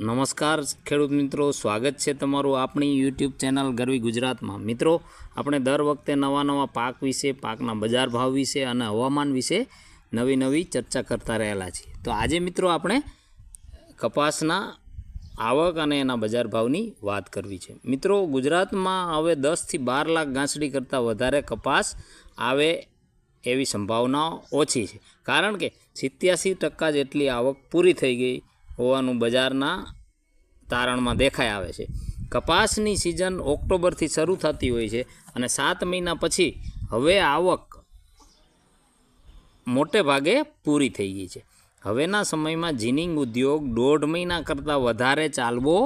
નમસ્કાર ખેડૂત મિત્રો, સ્વાગત છે તમારું આપણી યુટ્યુબ ચેનલ ગરવી ગુજરાતમાં. મિત્રો, આપણે દર વખતે નવા નવા પાક વિશે, પાકના બજાર ભાવ વિશે અને હવામાન વિશે નવી નવી ચર્ચા કરતા રહેલા છીએ. તો આજે મિત્રો આપણે કપાસના આવક અને એના બજાર ભાવની વાત કરવી છે. મિત્રો, ગુજરાતમાં હવે દસથી બાર લાખ ગાંસડી કરતાં વધારે કપાસ આવે એવી સંભાવનાઓ ઓછી છે. કારણ કે સિત્યાસી ટકા જેટલી આવક પૂરી થઈ ગઈ હોવાનું બજારના તારણમાં દેખાઈ આવે છે. કપાસની સિઝન ઓક્ટોબરથી શરૂ થતી હોય છે અને સાત મહિના પછી હવે આવક મોટે ભાગે પૂરી થઈ ગઈ છે. હવેના સમયમાં જીનિંગ ઉદ્યોગ દોઢ મહિના કરતાં વધારે ચાલવો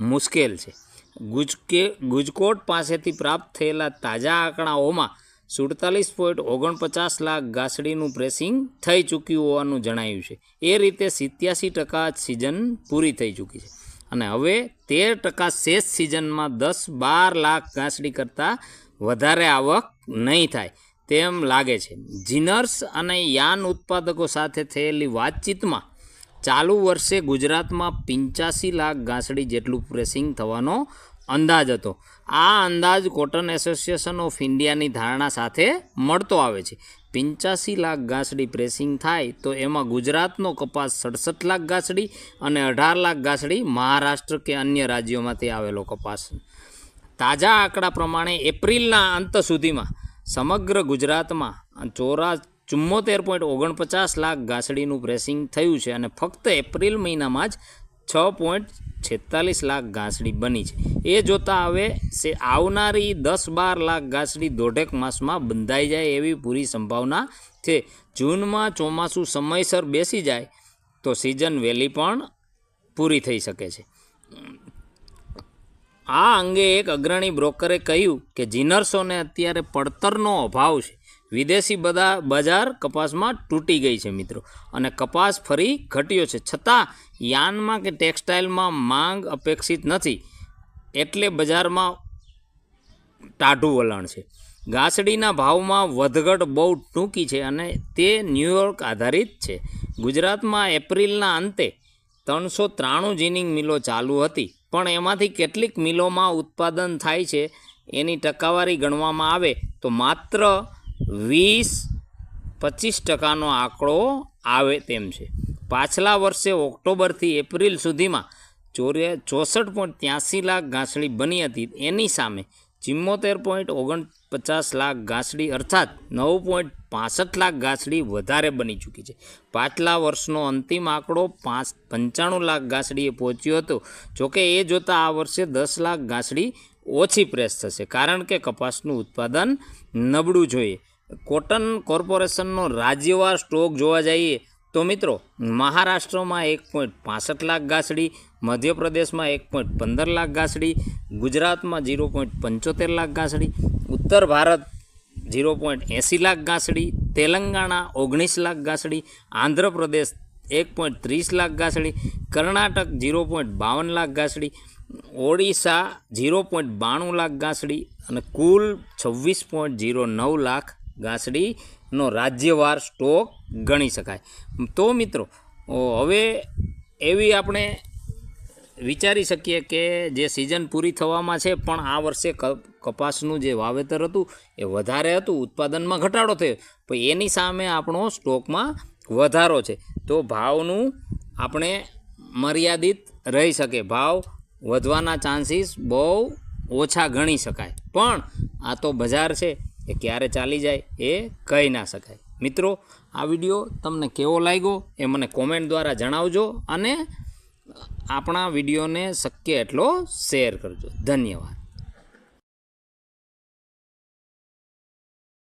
મુશ્કેલ છે. ગુજકે ગુજકોટ પાસેથી પ્રાપ્ત થયેલા તાજા આંકડાઓમાં સુડતાલીસ પોઈન્ટ ઓગણપચાસ લાખ ગાસડીનું પ્રેસિંગ થઈ ચૂક્યું હોવાનું જણાયું છે. એ રીતે સિત્યાસી ટકા સિઝન પૂરી થઈ ચૂકી છે. અને હવે તેર ટકા શેષ સિઝનમાં દસ બાર લાખ ગાંસડી કરતાં વધારે આવક નહીં થાય તેમ લાગે છે. જીનર્સ અને યાન ઉત્પાદકો સાથે થયેલી વાતચીતમાં ચાલુ વર્ષે ગુજરાતમાં પંચ્યાસી લાખ ગાંસડી જેટલું પ્રેસિંગ થવાનો અંદાજ હતો. આ અંદાજ કોટન એસોસિએશન ઓફ ઇન્ડિયાની ધારણા સાથે મળતો આવે છે. પંચ્યાસી લાખ ગાંસડી પ્રેસિંગ થાય તો એમાં ગુજરાતનો કપાસ સડસઠ લાખ ગાંસડી અને અઢાર લાખ ગાંસડી મહારાષ્ટ્ર કે અન્ય રાજ્યોમાંથી આવેલો કપાસ. તાજા આંકડા પ્રમાણે એપ્રિલના અંત સુધીમાં સમગ્ર ગુજરાતમાં ચોરા ચુમ્મોતેર પોઈન્ટ ઓગણપચાસ લાખ ગાંસડીનું પ્રેસિંગ થયું છે અને ફક્ત એપ્રિલ મહિનામાં જ છ પોઈન્ટ છેતાલીસ લાખ ઘાસડી બની છે. એ જોતાં હવે સે આવનારી દસ બાર લાખ ઘાસડી દોઢેક માસમાં બંધાઈ જાય એવી પૂરી સંભાવના છે. જૂનમાં ચોમાસું સમયસર બેસી જાય તો સિઝન વહેલી પણ પૂરી થઈ શકે છે. આ અંગે એક અગ્રણી બ્રોકરે કહ્યું કે જીનર્સોને અત્યારે પડતરનો અભાવ છે. વિદેશી બધા બજાર કપાસમાં તૂટી ગઈ છે મિત્રો. અને કપાસ ફરી ઘટ્યો છે. છતાં યાનમાં કે ટેક્સટાઇલમાં માંગ અપેક્ષિત નથી. એટલે બજારમાં ટાઢું વલણ છે. ગાસડીના ભાવમાં વધઘટ બહુ ટૂંકી છે અને તે ન્યૂયોર્ક આધારિત છે. ગુજરાતમાં એપ્રિલના અંતે ત્રણસો ત્રાણું જીનિંગ મિલો ચાલુ હતી. પણ એમાંથી કેટલીક મિલોમાં ઉત્પાદન થાય છે એની ટકાવારી ગણવામાં આવે તો માત્ર વીસ પચીસ ટકાનો આંકડો આવે તેમ છે. પાછલા વર્ષે ઓક્ટોબરથી એપ્રિલ સુધીમાં ચોરે, ચોસઠ પોઈન્ટ ત્યાંસી લાખ ઘાસડી બની હતી. એની સામે ચિમ્મોતેર પોઈન્ટ ઓગણપચાસ લાખ ઘાસડી અર્થાત નવ પોઈન્ટ પાસઠ લાખ ઘાસડી વધારે બની ચૂકી છે. પાછલા વર્ષનો અંતિમ આંકડો પાંચ, પંચાણું લાખ ઘાસડીએ પહોંચ્યો હતો. જોકે એ જોતાં આ વર્ષે દસ લાખ ઘાસડી ઓછી પ્રેસ થશે. કારણ કે કપાસનું ઉત્પાદન નબળું જોઈએ. કોટન કોર્પોરેશનનો રાજ્યવાર સ્ટોક જોવા જઈએ તો મિત્રો, મહારાષ્ટ્રમાં એક પોઈન્ટ પાસઠ લાખ ગાસડી મધ્યપ્રદેશમાં એક પોઈન્ટ પંદર લાખ ગાસડી ગુજરાતમાં ઝીરો પોઈન્ટ પંચોતેર લાખ ગાસડી ઉત્તર ભારત ઝીરો પોઈન્ટ એંસી લાખ ગાંસડી તેલંગાણા ઓગણીસ લાખ ગાસડી આંધ્રપ્રદેશ એક પોઈન્ટ ત્રીસ લાખ ગાંસડી કર્ણાટક ઝીરો પોઈન્ટ બાવન લાખ ગાસડી ઓડિશા ઝીરો પોઈન્ટ બાણું લાખ ગાંસડી અને કુલ છવ્વીસ પોઈન્ટ ઝીરો નવ લાખ ગાંસડીનો રાજ્યવાર સ્ટોક ગણી શકાય. તો મિત્રો હવે એવી આપણે વિચારી શકીએ કે જે સિઝન પૂરી થવામાં છે, પણ આ વર્ષે કપાસનું જે વાવેતર હતું, એ વધારે હતું, ઉત્પાદનમાં ઘટાડો થયો. પણ એની સામે આપણો સ્ટોકમાં વધારો છે. તો ભાવનું આપણે મર્યાદિત રહી શકે. ભાવ વધવાના ચાન્સીસ બહુ ઓછા ગણી શકાય. પણ આ તો બજાર છે એ ક્યારે ચાલી જાય એ કહી ના શકાય. મિત્રો, આ વીડિયો તમને કેવો લાગ્યો એ મને કોમેન્ટ દ્વારા જણાવજો અને આપણા વિડીયોને શક્ય એટલો શેર કરજો. ધન્યવાદ.